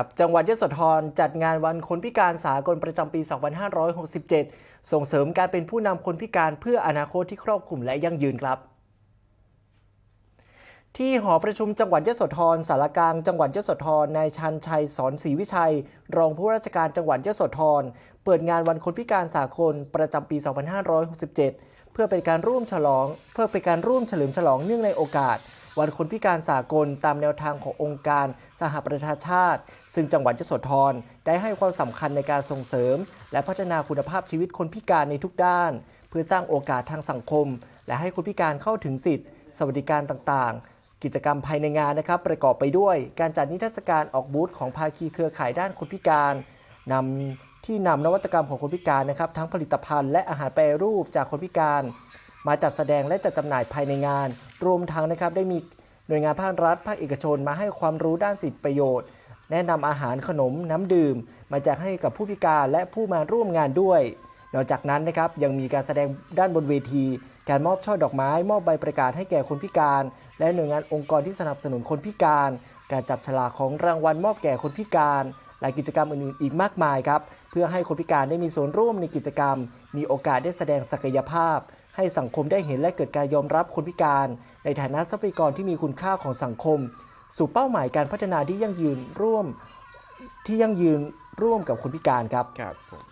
ครับจังหวัดยโสธรจัดงานวันคนพิการสากลประจำปี 2567 ส่งเสริมการเป็นผู้นำคนพิการเพื่ออนาคตที่ครอบคลุมและยั่งยืนครับที่หอประชุมจังหวัดยโสธรสารกลางจังหวัดยโสธรนายชันชัยสอนศรีวิชัย รองผู้ราชการจังหวัดยโสธรเปิดงานวันคนพิการสากลประจำปี 2567 เพื่อเป็นการร่วมฉลอง เพื่อเป็นการร่วมเฉลิมฉลองเนื่องในโอกาส วันคนพิการสากลตามแนวทางขององค์การสหประชาชาติ ซึ่งจังหวัดยโสธรได้ให้ความสำคัญในการส่งเสริม และพัฒนาคุณภาพชีวิตคนพิการในทุกด้าน เพื่อสร้างโอกาสทางสังคม และให้คนพิการเข้าถึงสิทธิสวัสดิการต่างๆ กิจกรรมภายในงานนะครับ ประกอบไปด้วย การจัดนิทรรศการออกบูธของภาคีเครือข่ายด้านคนพิการนำ ที่นำนวัตกรรมของคนพิการนะครับ ทั้งผลิตภัณฑ์และอาหารแปรรูปจากคนพิการ มาจัดแสดงและจัดจำหน่ายภายในงาน รวมทั้งนะครับได้มีหน่วยงานภาครัฐภาคเอกชนมาให้ความรู้ด้านสิทธิประโยชน์ แนะนำอาหารขนมน้ำดื่ม มาแจกให้กับผู้พิการและผู้มาร่วมงานด้วย นอกจากนั้นนะครับยังมีการแสดงด้านบนเวที การมอบช่อดอกไม้ มอบใบประกาศให้แก่คนพิการ และหน่วยงานองค์กรที่สนับสนุนคนพิการ การจับฉลากของรางวัลมอบแก่คนพิการ และกิจกรรมอื่นๆอีกมากมายครับ เพื่อให้คนพิการได้มีส่วนร่วมในกิจกรรม มีโอกาสได้แสดงศักยภาพ ให้สังคมได้เห็นและเกิดการยอมรับคนพิการ ในฐานะทรัพยากรที่มีคุณค่าของสังคม สู่เป้าหมายการพัฒนาที่ยั่งยืนร่วมที่ยั่งยืนร่วมกับคนพิการครับครับผม